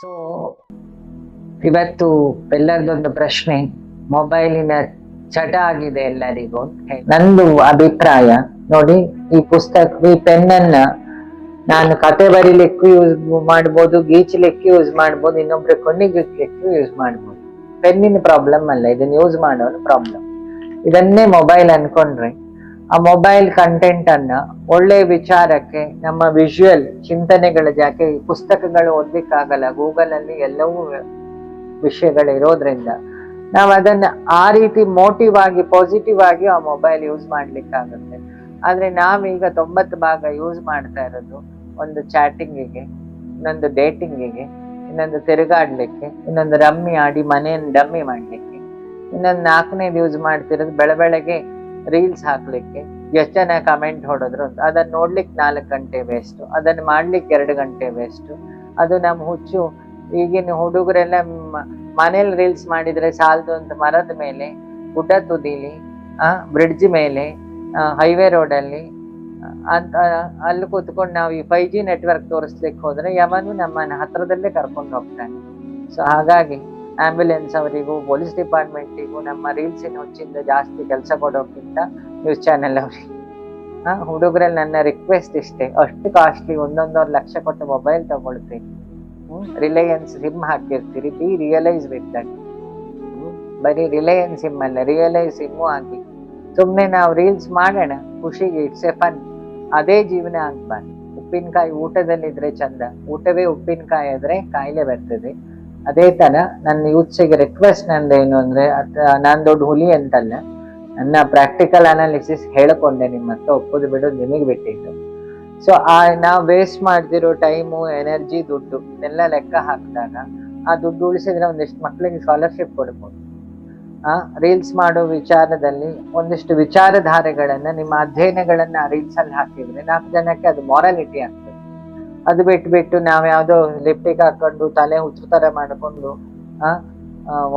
So ಇವತ್ತು ಎಲ್ಲರದೊಂದು ಪ್ರಶ್ನೆ, ಮೊಬೈಲಿನ ಚಟ ಆಗಿದೆ ಎಲ್ಲರಿಗೂ. ನಂದು ಅಭಿಪ್ರಾಯ, ನೋಡಿ, ಈ ಪುಸ್ತಕ, ಈ ಪೆನ್ನನ್ನ ನಾನು ಕತೆ ಬರೀಲಿಕ್ಕೂ ಯೂಸ್ ಮಾಡ್ಬೋದು ಗೀಚಲಿಕ್ಕೆ ಯೂಸ್ ಮಾಡ್ಬೋದು, ಇನ್ನೊಬ್ರ ಕಣ್ಣಿಗೆ ಇಡ್ಲಿಕ್ಕೂ ಯೂಸ್ ಮಾಡ್ಬೋದು. ಪೆನ್ನಿನ ಪ್ರಾಬ್ಲಮ್ ಅಲ್ಲ, ಇದನ್ನ ಯೂಸ್ ಮಾಡೋನು ಪ್ರಾಬ್ಲಮ್. ಇದನ್ನೇ ಮೊಬೈಲ್ ಅನ್ಕೊಂಡ್ರೆ ಆ ಮೊಬೈಲ್ ಕಂಟೆಂಟ್ ಅನ್ನ ಒಳ್ಳೆ ವಿಚಾರಕ್ಕೆ, ನಮ್ಮ ವಿಜುವಲ್ ಚಿಂತನೆಗಳ ಜಾಕೆ ಪುಸ್ತಕಗಳು ಓದ್ಲಿಕ್ಕಾಗಲ್ಲ. ಗೂಗಲ್ ಅಲ್ಲಿ ಎಲ್ಲವೂ ವಿಷಯಗಳು ಇರೋದ್ರಿಂದ ನಾವು ಅದನ್ನ ಆ ರೀತಿ ಮೋಟಿವ್ ಆಗಿ ಪಾಸಿಟಿವ್ ಆಗಿ ಆ ಮೊಬೈಲ್ ಯೂಸ್ ಮಾಡ್ಲಿಕ್ಕಾಗುತ್ತೆ. ಆದ್ರೆ ನಾವೀಗ ತೊಂಬತ್ತು ಭಾಗ ಯೂಸ್ ಮಾಡ್ತಾ ಇರೋದು ಒಂದು ಚಾಟಿಂಗಿಗೆ ಇನ್ನೊಂದು ಡೇಟಿಂಗಿಗೆ ಇನ್ನೊಂದು ತಿರುಗಾಡ್ಲಿಕ್ಕೆ, ಇನ್ನೊಂದು ರಮ್ಮಿ ಆಡಿ ಮನೆಯನ್ನು ಡಮ್ಮಿ ಮಾಡ್ಲಿಕ್ಕೆ. ಇನ್ನೊಂದು ನಾಲ್ಕನೇದು ಯೂಸ್ ಮಾಡ್ತಿರೋದು ಬೆಳ ಬೆಳಗ್ಗೆ ರೀಲ್ಸ್ ಹಾಕ್ಲಿಕ್ಕೆ ಎಷ್ಟು ಜನ ಕಮೆಂಟ್ ಹೊಡೆದ್ರು ಅಂತ. ಅದನ್ನ ನೋಡ್ಲಿಕ್ಕೆ ನಾಲ್ಕು ಗಂಟೆ ವೇಸ್ಟ್ ಅದನ್ನ ಮಾಡ್ಲಿಕ್ಕೆ ಎರಡು ಗಂಟೆ ವೇಸ್ಟ್ ಅದು ನಮ್ಮ ಹುಚ್ಚು, ಈಗಿನ ಹುಡುಗರೆಲ್ಲ ಮನೇಲಿ ರೀಲ್ಸ್ ಮಾಡಿದ್ರೆ ಸಾಲದು ಅಂತ ಮರದ ಮೇಲೆ, ಗುಡ್ಡ ತುದಿಲಿ, ಆ ಬ್ರಿಡ್ಜ್ ಮೇಲೆ ಹೈವೇ ರೋಡಲ್ಲಿ ಅಂತ, ಅಲ್ಲಿ ಕೂತ್ಕೊಂಡು ನಾವು ಈ ಫೈವ್ ಜಿ ನೆಟ್ವರ್ಕ್ ತೋರಿಸ್ಲಿಕ್ಕೆ ಹೋದ್ರೆ ಯಮನು ನಮ್ಮನ್ನ ಹತ್ರದಲ್ಲೇ ಕರ್ಕೊಂಡು ಹೋಗ್ತಾನೆ. ಸೊ ಹಾಗಾಗಿ ಆಂಬ್ಯುಲೆನ್ಸ್ ಅವರಿಗೂ ಪೊಲೀಸ್ ಡಿಪಾರ್ಟ್ಮೆಂಟಿಗೂ ನಮ್ಮ ರೀಲ್ಸಿನ ಹುಚ್ಚಿಂದ ಜಾಸ್ತಿ ಕೆಲಸ ಕೊಡೋಕ್ಕಿಂತ ನ್ಯೂಸ್ ಚಾನೆಲ್ ಅವರಿಗೆ. ಹಾ, ಹುಡುಗರಲ್ಲಿ ನನ್ನ ರಿಕ್ವೆಸ್ಟ್ ಇಷ್ಟೇ. ಅಷ್ಟು ಕಾಸ್ಟ್ಲಿ ಒಂದೊಂದೊಂದು ಲಕ್ಷ ಕೊಟ್ಟು ಮೊಬೈಲ್ ತಗೊಳ್ತೀನಿ. ರಿಲಯನ್ಸ್ ಸಿಮ್ ಹಾಕಿರ್ತೀರಿ ಬಿ ರಿಯಲೈಸ್ ವಿತ್ ದಟ್ ಬರೀ ರಿಲಯನ್ಸ್ ಸಿಮ್ ಅಲ್ಲ ರಿಯಲೈಸ್ ಸಿಮ್ಮು ಆಗಿ ಸುಮ್ಮನೆ ನಾವು ರೀಲ್ಸ್ ಮಾಡೋಣ, ಖುಷಿಗೆ ಇಟ್ಸ್ ಎ ಫನ್ ಅದೇ ಜೀವನ ಆಗ್ಬಾರ್ದು ಉಪ್ಪಿನಕಾಯಿ ಊಟದಲ್ಲಿದ್ರೆ ಚಂದ. ಊಟವೇ ಉಪ್ಪಿನಕಾಯಿ ಆದ್ರೆ ಕಾಯಿಲೆ ಬರ್ತದೆ. ಅದೇ ತರ ನನ್ನ ಯೂತ್ಸಿಗೆ ರಿಕ್ವೆಸ್ಟ್ ನಂದೇನು ಅಂದ್ರೆ ನಾನು ದೊಡ್ಡ ಹುಲಿ ಅಂತಲ್ಲ, ನನ್ನ ಪ್ರಾಕ್ಟಿಕಲ್ ಅನಾಲಿಸಿಸ್ ಹೇಳಿಕೊಂಡೆ ನಿಮ್ಮ ಹತ್ರ, ಒಪ್ಪೋದು ಬಿಡು, ನಿಮಗೆ ಬಿಟ್ಟಿದ್ದು. ಸೊ ಆ, ನಾವು ವೇಸ್ಟ್ ಮಾಡ್ತಿರೋ ಟೈಮು ಎನರ್ಜಿ ದುಡ್ಡು, ಇದೆಲ್ಲ ಲೆಕ್ಕ ಹಾಕಿದಾಗ, ಆ ದುಡ್ಡು ಉಳಿಸಿದ್ರೆ ಒಂದಿಷ್ಟು ಮಕ್ಕಳಿಗೆ ಸ್ಕಾಲರ್ಶಿಪ್ ಕೊಡ್ಬೋದು. ಆ ರೀಲ್ಸ್ ಮಾಡೋ ವಿಚಾರದಲ್ಲಿ ಒಂದಿಷ್ಟು ವಿಚಾರಧಾರೆಗಳನ್ನ, ನಿಮ್ಮ ಅಧ್ಯಯನಗಳನ್ನ ರೀಲ್ಸ್ ಅಲ್ಲಿ ಹಾಕಿದ್ರೆ ನಾಲ್ಕು ಜನಕ್ಕೆ ಅದು ಮಾರಾಲಿಟಿ ಆಗ್ತದೆ. ಅದು ಬಿಟ್ಬಿಟ್ಟು ಬಿಟ್ಟು ನಾವ್ ಯಾವ್ದೋ ಲಿಪ್ಟಿಕ್ ಹಾಕೊಂಡು ತಲೆ ಹುಚ್ಚು ತರ ಮಾಡಿಕೊಂಡು ಆ,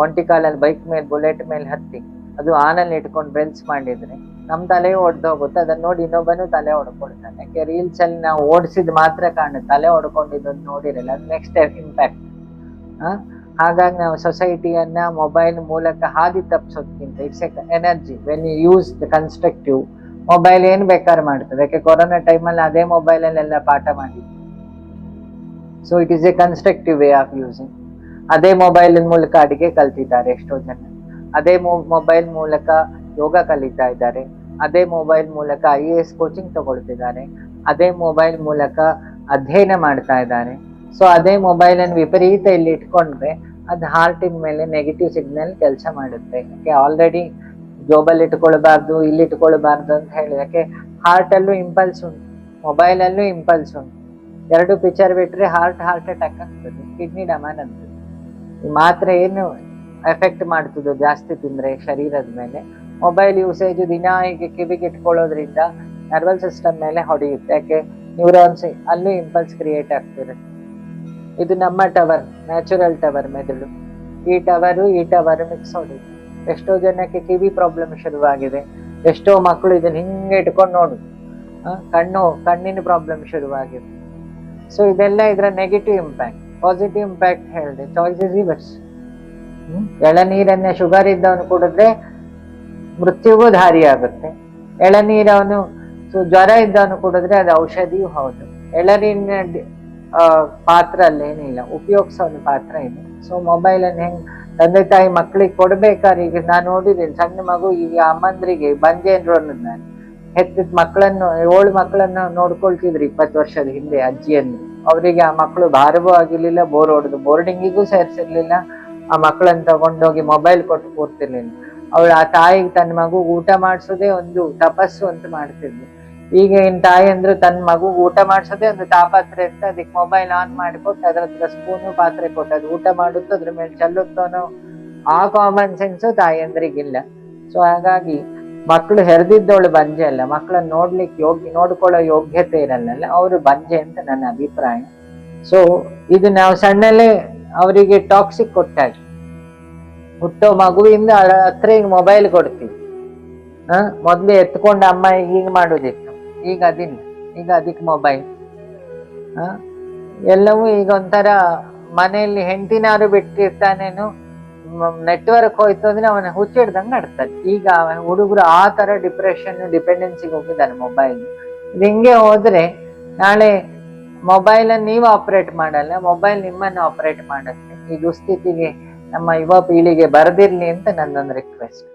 ಒಂಟಿ ಕಾಲಲ್ಲಿ ಬೈಕ್ ಮೇಲೆ ಬುಲೆಟ್ ಮೇಲೆ ಹತ್ತಿ ಅದು ಆನಲ್ಲಿ ಇಟ್ಕೊಂಡು ರೀಲ್ಸ್ ಮಾಡಿದ್ರೆ ನಮ್ ತಲೆ ಹೋಗುತ್ತೆ ಅದನ್ನ ನೋಡಿ ಇನ್ನೊಬ್ಬನು ತಲೆ ಹೊಡ್ಕೊಳ್ತಾನೆ ಯಾಕೆ ರೀಲ್ಸ್ ಅಲ್ಲಿ ನಾವು ಓಡಿಸಿದ್ ಮಾತ್ರ ಕಾಣುತ್ತೆ. ತಲೆ ಹೊಡ್ಕೊಂಡಿದ್ದನ್ನು ನೋಡಿರಲ್ಲ. ಅದು ನೆಕ್ಸ್ಟ್ ಇಂಪ್ಯಾಕ್ಟ್ ಆ ಹಾಗಾಗಿ ನಾವು ಸೊಸೈಟಿಯನ್ನ ಮೊಬೈಲ್ ಮೂಲಕ ಹಾದಿ ತಪ್ಪಿಸೋದ್ಕಿಂತ it's a energy when you use the constructive mobile ಏನ್ ಬೇಕಾದ್ರೆ ಮಾಡ್ತದೆ. ಯಾಕೆ ಕೊರೋನಾ ಟೈಮಲ್ಲಿ ಅದೇ ಮೊಬೈಲ್ ಅಲ್ಲೆಲ್ಲ ಪಾಠ ಮಾಡಿದ್ವಿ. So it is a constructive way of using ಅದೇ ಮೊಬೈಲ್ ಮೂಲಕ ಅಡಿಗೆ ಕಲ್ತಿದ್ದಾರೆ ಎಷ್ಟೋ ಜನ. ಅದೇ ಮೊಬೈಲ್ ಮೂಲಕ ಯೋಗ ಕಲಿತಾ ಇದ್ದಾರೆ. ಅದೇ ಮೊಬೈಲ್ ಮೂಲಕ ಐ ಎ ಎಸ್ ಕೋಚಿಂಗ್ ತಗೊಳ್ತಿದ್ದಾರೆ. ಅದೇ ಮೊಬೈಲ್ ಮೂಲಕ ಅಧ್ಯಯನ ಮಾಡ್ತಾ ಇದ್ದಾರೆ. ಸೊ ಅದೇ ಮೊಬೈಲ್ ಅನ್ನು ವಿಪರೀತ ಇಲ್ಲಿ ಇಟ್ಕೊಂಡ್ರೆ ಅದು ಹಾರ್ಟಿನ ಮೇಲೆ ನೆಗೆಟಿವ್ ಸಿಗ್ನಲ್ ಕೆಲಸ ಮಾಡುತ್ತೆ. ಯಾಕೆ? ಆಲ್ರೆಡಿ ಜೋಬಲ್ಲಿ ಇಟ್ಕೊಳ್ಬಾರ್ದು, ಇಲ್ಲಿ ಇಟ್ಕೊಳ್ಬಾರ್ದು ಅಂತ ಹೇಳಿ ಯಾಕೆ ಹಾರ್ಟಲ್ಲೂ ಇಂಪಲ್ಸ್ ಉಂಟು. ಮೊಬೈಲಲ್ಲೂ ಇಂಪಲ್ಸ್ ಉಂಟು. ಎರಡು ಪಿಕ್ಚರ್ ಬಿಟ್ರೆ ಹಾರ್ಟ್ ಹಾರ್ಟ್ ಅಟ್ಯಾಕ್ ಆಗ್ತದೆ. ಕಿಡ್ನಿ ಡಮಾನ್ ಆಗ್ತದೆ. ಈ ಮಾತ್ರೆ ಏನು ಎಫೆಕ್ಟ್ ಮಾಡ್ತದೋ ಜಾಸ್ತಿ ತಿಂದ್ರೆ ಶರೀರದ ಮೇಲೆ. ಮೊಬೈಲ್ ಯೂಸೇಜ್ ದಿನ ಹೀಗೆ ಕಿವಿಗೆ ಇಟ್ಕೊಳ್ಳೋದ್ರಿಂದ ನರ್ವಲ್ ಸಿಸ್ಟಮ್ ಮೇಲೆ ಹೊಡೆಯುತ್ತೆ. ಯಾಕೆ? ನ್ಯೂರಾನ್ಸ್ ಅಲ್ಲೂ ಇಂಪಲ್ಸ್ ಕ್ರಿಯೇಟ್ ಆಗ್ತಿರುತ್ತೆ. ಇದು ನಮ್ಮ ಟವರ್ ನ್ಯಾಚುರಲ್ ಟವರ್ ಮೆದುಳು. ಈ ಟವರು ಈ ಟವರ್ ಮಿಕ್ಸ್ ಹೊಡೆಯುತ್ತೆ. ಎಷ್ಟೋ ಜನಕ್ಕೆ ಕಿವಿ ಪ್ರಾಬ್ಲಮ್ ಶುರುವಾಗಿದೆ. ಎಷ್ಟೋ ಮಕ್ಕಳು ಇದನ್ನ ಹಿಂಗೆ ಇಟ್ಕೊಂಡು ನೋಡು. ಕಣ್ಣು, ಕಣ್ಣಿನ ಪ್ರಾಬ್ಲಮ್ ಶುರುವಾಗಿದೆ. ಸೊ ಇದೆಲ್ಲ ಇದರ ನೆಗೆಟಿವ್ ಇಂಪ್ಯಾಕ್ಟ್ ಪಾಸಿಟಿವ್ ಇಂಪ್ಯಾಕ್ಟ್ ಹೇಳಿದೆ. ಚಾಯ್ಸ್ ಇಸ್ ಇವರ್ಸ್ ಎಳನೀರನ್ನೇ ಶುಗರ್ ಇದ್ದವನು ಕುಡಿದ್ರೆ ಮೃತ್ಯುಗೂ ದಾರಿ ಆಗುತ್ತೆ. ಎಳನೀರವನು ಸೊ, ಜ್ವರ ಇದ್ದವನು ಕುಡಿದ್ರೆ ಅದು ಔಷಧಿಯೂ ಹೌದು. ಎಳನೀರಿನ ಪಾತ್ರ ಅಲ್ಲೇನಿಲ್ಲ ಉಪಯೋಗಿಸೋ ಪಾತ್ರ ಇದೆ. ಸೊ ಮೊಬೈಲನ್ನು ಹೆಂಗ್ ತಂದೆ ತಾಯಿ ಮಕ್ಕಳಿಗೆ ಕೊಡ್ಬೇಕಾದ್ರೆ ಈಗ ನಾನು ನೋಡಿದ್ದೀನಿ, ಸಣ್ಣ ಮಗು ಈಗ ಅಮ್ಮಂದ್ರಿಗೆ ಬಂಜೇನ್ರು ಅನ್ನೋದು ನಾನು. ಹೆತ್ತಿದ ಮಕ್ಕಳನ್ನು ಏಳು ಮಕ್ಕಳನ್ನು ನೋಡ್ಕೊಳ್ತಿದ್ರು ಇಪ್ಪತ್ತು ವರ್ಷದ ಹಿಂದೆ ಅಜ್ಜಿಯನ್ನು. ಅವರಿಗೆ ಆ ಮಕ್ಕಳು ಭಾರವೂ ಆಗಿರ್ಲಿಲ್ಲ ಬೋರ್ ಹೊಡೆದು ಬೋರ್ಡಿಂಗಿಗೂ ಸೇರಿಸಿರ್ಲಿಲ್ಲ. ಆ ಮಕ್ಕಳನ್ನು ತಗೊಂಡೋಗಿ ಮೊಬೈಲ್ ಕೊಟ್ಟು ಕೂರ್ತಿರ್ಲಿಲ್ಲ. ಅವಳು ಆ ತಾಯಿಗೆ ತನ್ನ ಮಗು ಊಟ ಮಾಡಿಸೋದೇ ಒಂದು ತಪಸ್ಸು ಅಂತ ಮಾಡ್ತಿದ್ಲು. ಈಗ ಏನ್ ತಾಯಿ ಅಂದ್ರೆ ತನ್ನ ಮಗು ಊಟ ಮಾಡಿಸೋದೇ ಒಂದು ತಾಪತ್ರೆ ಅಂತ ಅದಕ್ಕೆ ಮೊಬೈಲ್ ಆನ್ ಮಾಡಿಕೊಟ್ಟು ಅದ್ರ ಹತ್ರ ಸ್ಪೂನು ಪಾತ್ರೆ ಕೊಟ್ಟು ಅದು ಊಟ ಮಾಡುತ್ತೋ ಅದ್ರ ಮೇಲೆ ಚೆಲ್ಲುತ್ತೋನೋ ಆ ಕಾಮನ್ ಸೆನ್ಸು ತಾಯಂದ್ರಿಗಿಲ್ಲ ಸೊ ಹಾಗಾಗಿ ಮಕ್ಕಳು ಹೆರೆದಿದ್ದವಳು ಬಂಜೆ ಅಲ್ಲ ಮಕ್ಕಳನ್ನ ನೋಡ್ಲಿಕ್ಕೆ ಯೋಗ್ಯ ನೋಡ್ಕೊಳ್ಳೋ ಯೋಗ್ಯತೆ ಇರಲ್ಲ ಅವರು ಬಂಜೆ ಅಂತ ನನ್ನ ಅಭಿಪ್ರಾಯ. ಸೊ ಇದು ನಾವು ಸಣ್ಣಲ್ಲೇ ಅವರಿಗೆ ಟಾಕ್ಸಿಕ್ ಕೊಟ್ಟಾಗ, ಹುಟ್ಟೋ ಮಗುವಿಂದ ಹತ್ರ ಈಗ ಮೊಬೈಲ್ ಕೊಡ್ತೀವಿ. ಆ ಮೊದ್ಲು ಎತ್ಕೊಂಡು ಅಮ್ಮ ಈಗ ಮಾಡೋದಿತ್ತು, ಈಗ ಅದಿಲ್ಲ, ಈಗ ಅದಕ್ಕೆ ಮೊಬೈಲ್ ಹ, ಎಲ್ಲವೂ ಈಗ ಒಂಥರ ಮನೆಯಲ್ಲಿ ಹೆಂಡತಿನಾರು ಬಿಟ್ಟಿರ್ತಾನೇನು ನೆಟ್ವರ್ಕ್ ಹೋಯ್ತು ಅಂದ್ರೆ ಅವನ ಹುಚ್ಚಿಡ್ದಂಗೆ ನಡ್ತಾನೆ ಈಗ ಹುಡುಗರು ಆ ತರ ಡಿಪ್ರೆಷನ್ ಡಿಪೆಂಡೆನ್ಸಿಗೆ ಹೋಗಿದ್ದಾನೆ ಮೊಬೈಲ್ ಹಿಂಗೆ ಹೋದ್ರೆ ನಾಳೆ ಮೊಬೈಲ್ ನೀವು ಆಪರೇಟ್ ಮಾಡಲ್ಲ ಮೊಬೈಲ್ ನಿಮ್ಮನ್ನು ಆಪರೇಟ್ ಮಾಡುತ್ತೆ. ಈ ದುಸ್ಥಿತಿಗೆ ನಮ್ಮ ಯುವ ಪೀಳಿಗೆ ಬರದಿರ್ಲಿ ಅಂತ ನನ್ನೊಂದು ರಿಕ್ವೆಸ್ಟ್